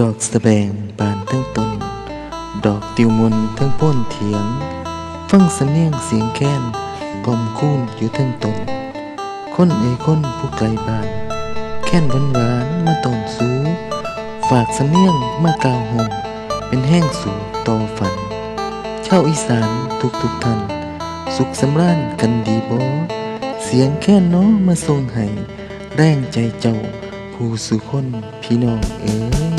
ดอกสะแบงบานทั้งต้น ดอกติวมนทั้งพ้นเถียง ฟังสำเนียงเสียงแค้นกลมคูนอยู่ทั้งต้น คนเอยคนผู้ไกลบ้าน แค้นหวานหวานมาตอนสูฝากสำเนียงมากลาวหงเป็นแห้งสู่ต่อฝันชาวอีสานทุกทุกท่าน สุขสำราญกันดีบ่เสียงแค่นน้อมาส่งให้แรงใจเจ้าผู้สุคนพี่น้องเอ๋ย